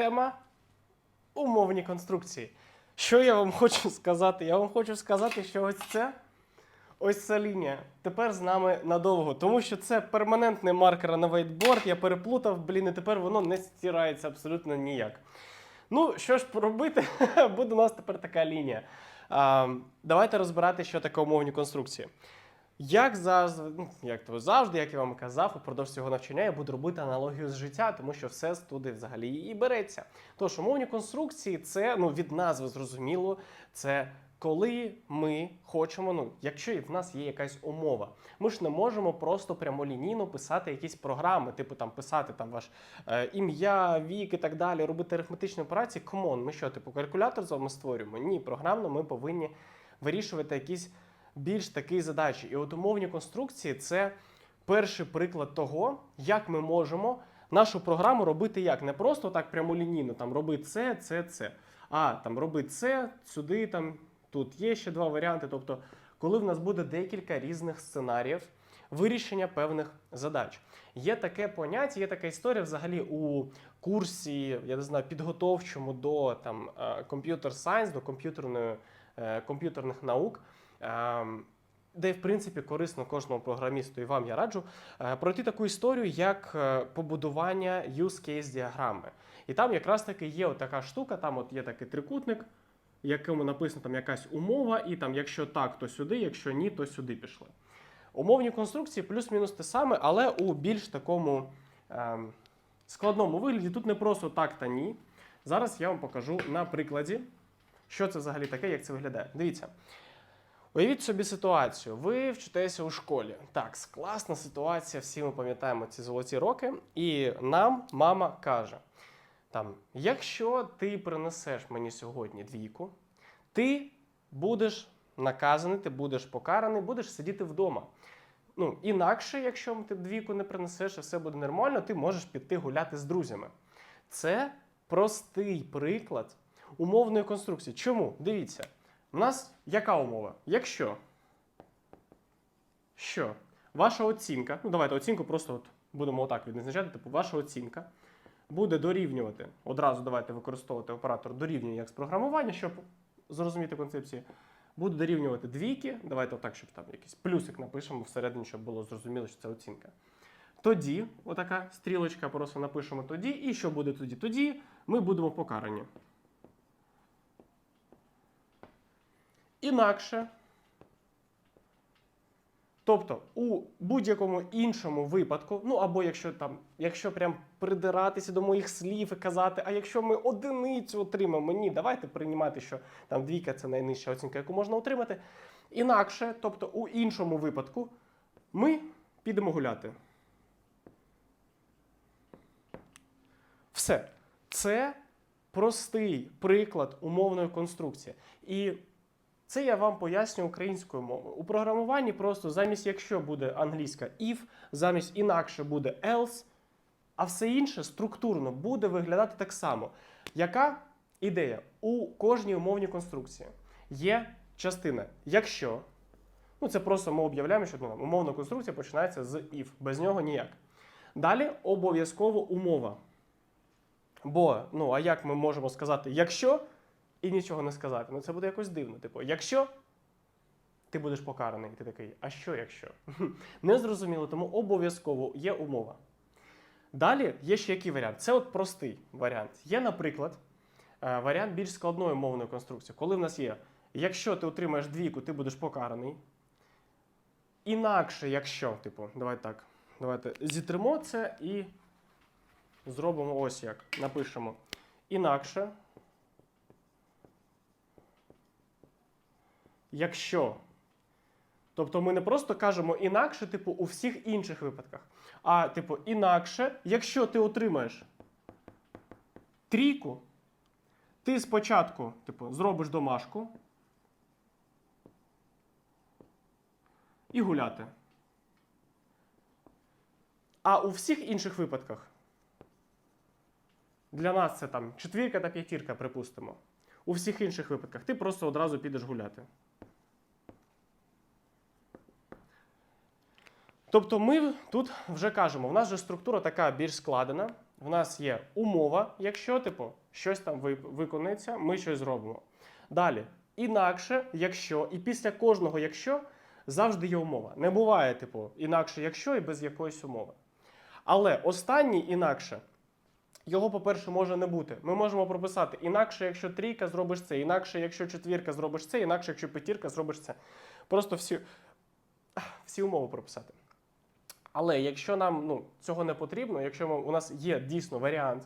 Тема умовні конструкції. Що я вам хочу сказати? Я вам хочу сказати, що ось це. Ось ця лінія тепер з нами надовго, тому що це перманентний маркер на вейтборд. Я переплутав, блін, і тепер воно не стирається абсолютно ніяк. Ну, що ж робити? Буде у нас тепер така лінія. А, давайте розбирати, що таке умовні конструкції. Як завжди, ну, як то завжди, як я вам казав, упродовж цього навчання я буду робити аналогію з життя, тому що все з туди взагалі і береться. Тож умовні конструкції це ну від назви зрозуміло, це коли ми хочемо, ну якщо в нас є якась умова, ми ж не можемо просто прямолінійно писати якісь програми, типу там писати там ваш е, ім'я, вік і так далі, робити арифметичні операції. Комон, ми що, типу, калькулятор з вами створюємо? Ні, програмно ми повинні вирішувати якісь більш такі задачі. І от умовні конструкції це перший приклад того, як ми можемо нашу програму робити як. Не просто так прямолінійно, там роби це, це, це. А там роби це, сюди, там, тут є ще два варіанти. Тобто, коли в нас буде декілька різних сценаріїв вирішення певних задач. Є таке поняття, є така історія взагалі у курсі, я не знаю, підготовчому до там комп'ютер сайенс, до е, комп'ютерних наук. Ем, Де, в принципі, корисно кожному програмісту, і вам я раджу е, пройти таку історію, як е, побудування use case діаграми. І там якраз таки є така штука, там от є такий трикутник, в якому написано там якась умова, і там, якщо так, то сюди, якщо ні, то сюди пішли. Умовні конструкції плюс-мінус те саме, але у більш такому ем, складному вигляді. Тут не просто так та ні. Зараз я вам покажу на прикладі, що це взагалі таке, як це виглядає. Дивіться. Уявіть собі ситуацію. Ви вчитеся у школі. Так, класна ситуація, всі ми пам'ятаємо ці золоті роки. І нам мама каже: там, якщо ти принесеш мені сьогодні двійку, ти будеш наказаний, ти будеш покараний, будеш сидіти вдома. Ну, інакше, якщо ти двійку не принесеш і все буде нормально, ти можеш піти гуляти з друзями. Це простий приклад умовної конструкції. Чому? Дивіться. У нас яка умова? Якщо що ваша оцінка, ну давайте оцінку просто от будемо отак відзначати, типу ваша оцінка буде дорівнювати, одразу давайте використовувати оператор дорівнює як з програмування, щоб зрозуміти концепцію, буде дорівнювати двійки, давайте отак, щоб там якийсь плюсик напишемо всередині, щоб було зрозуміло, що це оцінка. Тоді, отака стрілочка, просто напишемо тоді, і що буде тоді? Тоді ми будемо покарані. Інакше. Тобто, у будь-якому іншому випадку, ну або якщо там, якщо прям придиратися до моїх слів і казати, а якщо ми одиницю отримаємо, ні, давайте приймати, що там двійка це найнижча оцінка, яку можна отримати. Інакше, тобто у іншому випадку, ми підемо гуляти. Все. Це простий приклад умовної конструкції. І це я вам поясню українською мовою. У програмуванні просто замість якщо буде англійська if, замість інакше буде else, а все інше структурно буде виглядати так само. Яка ідея? У кожній умовній конструкції є частина якщо. Ну, це просто ми об'являємо, що ну, умовна конструкція починається з if, без нього ніяк. Далі обов'язково умова. Бо, ну, а як ми можемо сказати, якщо і нічого не сказати? Ну, це буде якось дивно. Типу, якщо ти будеш покараний, ти такий, а що якщо? Не зрозуміло, тому обов'язково є умова. Далі є ще який варіант? Це от простий варіант. Є, наприклад, е, варіант більш складної мовної конструкції, коли в нас є, якщо ти отримаєш двійку, ти будеш покараний. Інакше, якщо, типу, давайте так, давайте зітримо це і зробимо ось як. Напишемо. Інакше. Якщо. Тобто ми не просто кажемо інакше, типу, у всіх інших випадках. А, типу, інакше, якщо ти отримаєш трійку, ти спочатку, типу, зробиш домашку і гуляти. А у всіх інших випадках для нас це там четвірка та п'ятірка, припустимо. У всіх інших випадках ти просто одразу підеш гуляти. Тобто ми тут вже кажемо, в нас же структура така більш складена. в нас є умова, якщо типу щось там ви- виконується, ми щось зробимо. Далі, інакше, якщо, і після кожного якщо завжди є умова. Не буває, типу, інакше, якщо і без якоїсь умови. Але останній інакше. Його, по-перше, може не бути. Ми можемо прописати інакше, якщо трійка зробиш це, інакше, якщо четвірка зробиш це, інакше, якщо п'ятірка зробиш це. Просто всі, всі умови прописати. Але якщо нам ну, цього не потрібно, якщо ми, у нас є дійсно варіант,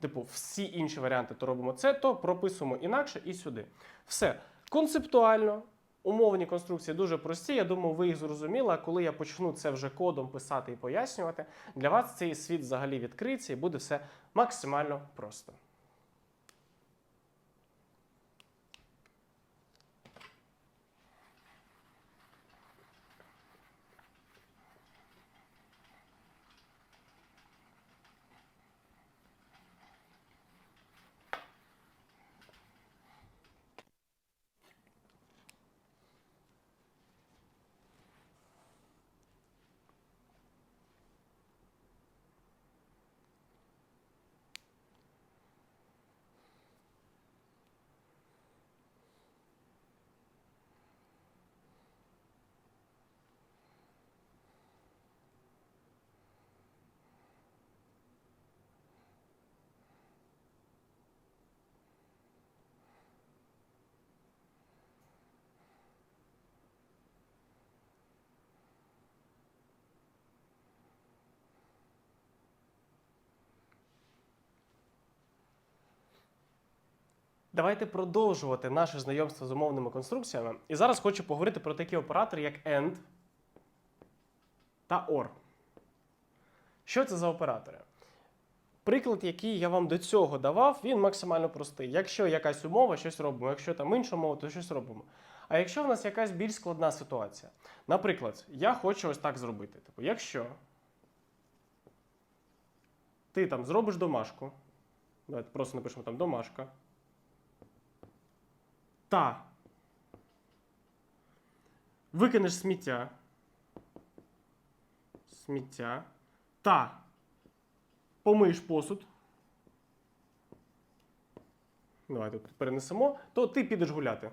типу всі інші варіанти, то робимо це, то прописуємо інакше і сюди. Все. Концептуально, умовні конструкції дуже прості. Я думаю, ви їх зрозуміли. А коли я почну це вже кодом писати і пояснювати, для вас цей світ взагалі відкриється і буде все максимально просто. Давайте продовжувати наше знайомство з умовними конструкціями. І зараз хочу поговорити про такі оператори, як AND та OR. Що це за оператори? Приклад, який я вам до цього давав, він максимально простий. Якщо якась умова, щось робимо. Якщо там інша умова, то щось робимо. А якщо в нас якась більш складна ситуація, наприклад, я хочу ось так зробити. Типу, якщо ти там зробиш домашку, давайте просто напишемо там домашка. Та викинеш сміття. Сміття. Та помиєш посуд. Давайте перенесемо, то ти підеш гуляти.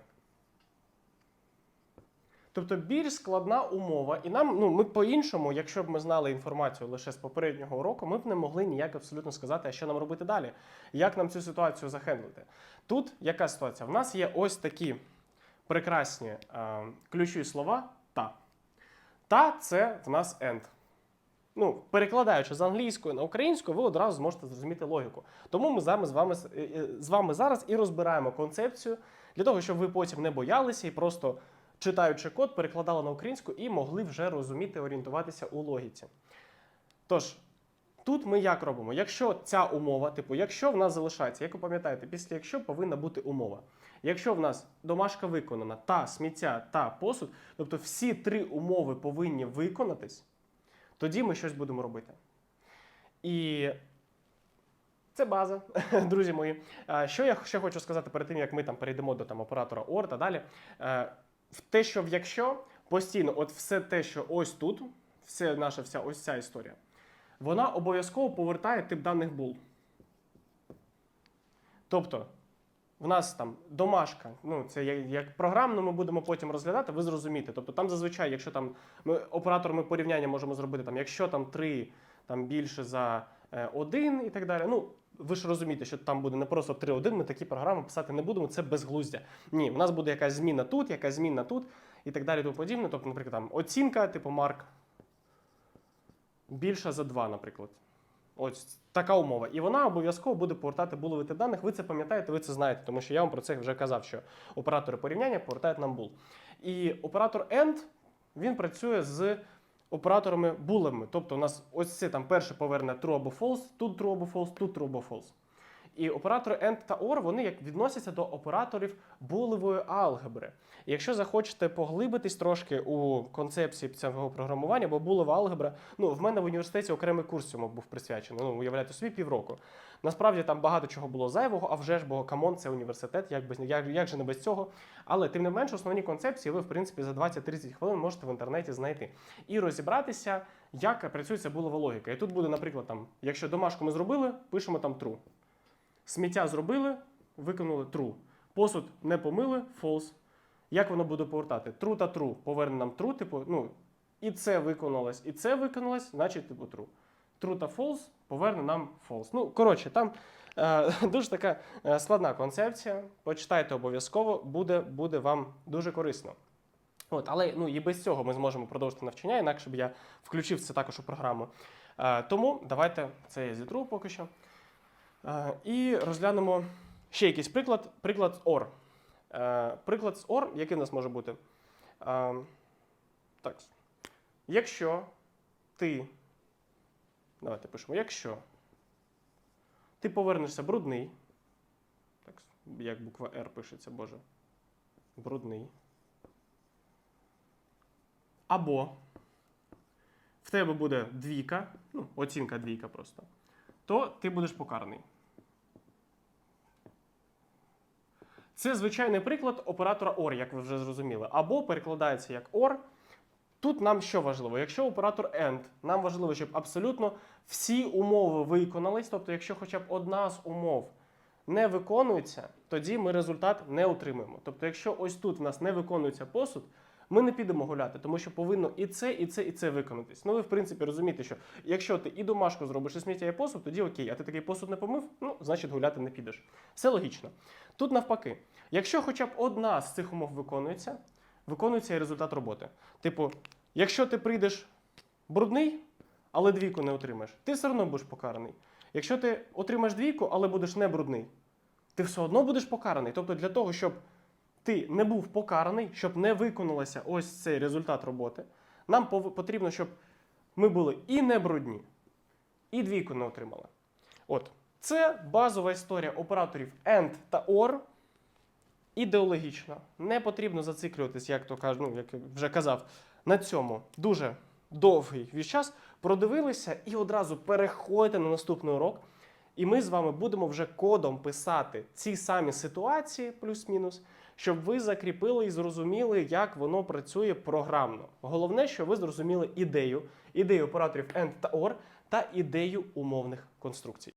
Тобто більш складна умова, і нам, ну, ми по-іншому, якщо б ми знали інформацію лише з попереднього уроку, ми б не могли ніяк абсолютно сказати, а що нам робити далі, як нам цю ситуацію захендлити. Тут яка ситуація? В нас є ось такі прекрасні е, ключові слова та. Та це в нас end. Ну, перекладаючи з англійської на українську, ви одразу зможете зрозуміти логіку. Тому ми з вами, е, е, з вами зараз і розбираємо концепцію для того, щоб ви потім не боялися і просто читаючи код, перекладали на українську і могли вже розуміти, орієнтуватися у логіці. Тож, тут ми як робимо? Якщо ця умова, типу, якщо в нас залишається, як ви пам'ятаєте, після якщо повинна бути умова. Якщо в нас домашка виконана та сміття та посуд, тобто всі три умови повинні виконатись, тоді ми щось будемо робити. І це база, друзі мої. Е, Що я ще хочу сказати перед тим, як ми там перейдемо до там, оператора OR та далі. В те, що в якщо постійно, от все те, що ось тут, все наша вся ось ця історія, вона обов'язково повертає тип даних bool. Тобто, в нас там домашка, ну це як, як програмно ми будемо потім розглядати, ви зрозумієте. Тобто там зазвичай, якщо там ми операторами порівняння можемо зробити, там, якщо там 3 там більше за 1 і так далі. Ну, ви ж розумієте, що там буде не просто 3-1, ми такі програми писати не будемо, це безглуздя. Ні, в нас буде якась зміна тут, якась зміна тут і так далі, тому подібне. Тобто, наприклад, там оцінка, типу марк, більша за 2, наприклад. Ось така умова. І вона обов'язково буде повертати буловий тип даних. Ви це пам'ятаєте, ви це знаєте, тому що я вам про це вже казав, що оператори порівняння повертають нам бул. І оператор AND, він працює з операторами булами. Тобто у нас ось це там перше поверне true або false, тут true або false, тут true або false. І оператори AND та OR вони як відносяться до операторів булевої алгебри. І якщо захочете поглибитись трошки у концепції цього програмування, бо булева алгебра, ну в мене в університеті окремий курс цьому був присвячений. Ну, уявляєте собі півроку. Насправді там багато чого було зайвого, а вже ж, бо камон, це університет, як без як, як же не без цього. Але тим не менш, основні концепції ви, в принципі, за 20-30 хвилин можете в інтернеті знайти і розібратися, як працює ця булова логіка. І тут буде, наприклад, там, якщо домашку ми зробили, пишемо там true. Сміття зробили, виконали true. Посуд не помили, false. Як воно буде повертати? True та true поверне нам true, типу, ну, і це виконалось, і це виконалось, значить, типу, true. True та false поверне нам false. Ну, коротше, там е, дуже така е, складна концепція. Почитайте обов'язково, буде, буде вам дуже корисно. От, але ну, і без цього ми зможемо продовжити навчання, інакше б я включив це також у програму. Е, тому давайте це я зітру поки що. Е, і розглянемо ще якийсь приклад. Приклад з OR. Е, приклад з OR, який в нас може бути? Е, так. Якщо ти. Давайте пишемо. Якщо ти повернешся брудний. Так, як буква R пишеться, Боже. Брудний. Або в тебе буде двійка, ну, оцінка двійка просто, то ти будеш покараний. Це звичайний приклад оператора OR, як ви вже зрозуміли. Або перекладається як OR. Тут нам що важливо? Якщо оператор AND, нам важливо, щоб абсолютно всі умови виконались. Тобто, якщо хоча б одна з умов не виконується, тоді ми результат не отримаємо. Тобто, якщо ось тут в нас не виконується посуд, ми не підемо гуляти, тому що повинно і це, і це, і це виконатись. Ну, ви, в принципі, розумієте, що якщо ти і домашку зробиш і сміття і посуд, тоді окей, а ти такий посуд не помив, ну, значить гуляти не підеш. Все логічно. Тут навпаки, якщо хоча б одна з цих умов виконується, виконується і результат роботи. Типу, якщо ти прийдеш брудний, але двійку не отримаєш, ти все одно будеш покараний. Якщо ти отримаєш двійку, але будеш не брудний, ти все одно будеш покараний. Тобто для того, щоб ти не був покараний, щоб не виконалося ось цей результат роботи, нам потрібно, щоб ми були і не брудні, і двійку не отримали. От, це базова історія операторів AND та OR. Ідеологічно. Не потрібно зациклюватись, як то кажуть, ну, як вже казав, на цьому дуже довгий час. Продивилися і одразу переходьте на наступний урок. І ми з вами будемо вже кодом писати ці самі ситуації, плюс-мінус, щоб ви закріпили і зрозуміли, як воно працює програмно. Головне, що ви зрозуміли ідею, ідею операторів AND та OR та ідею умовних конструкцій.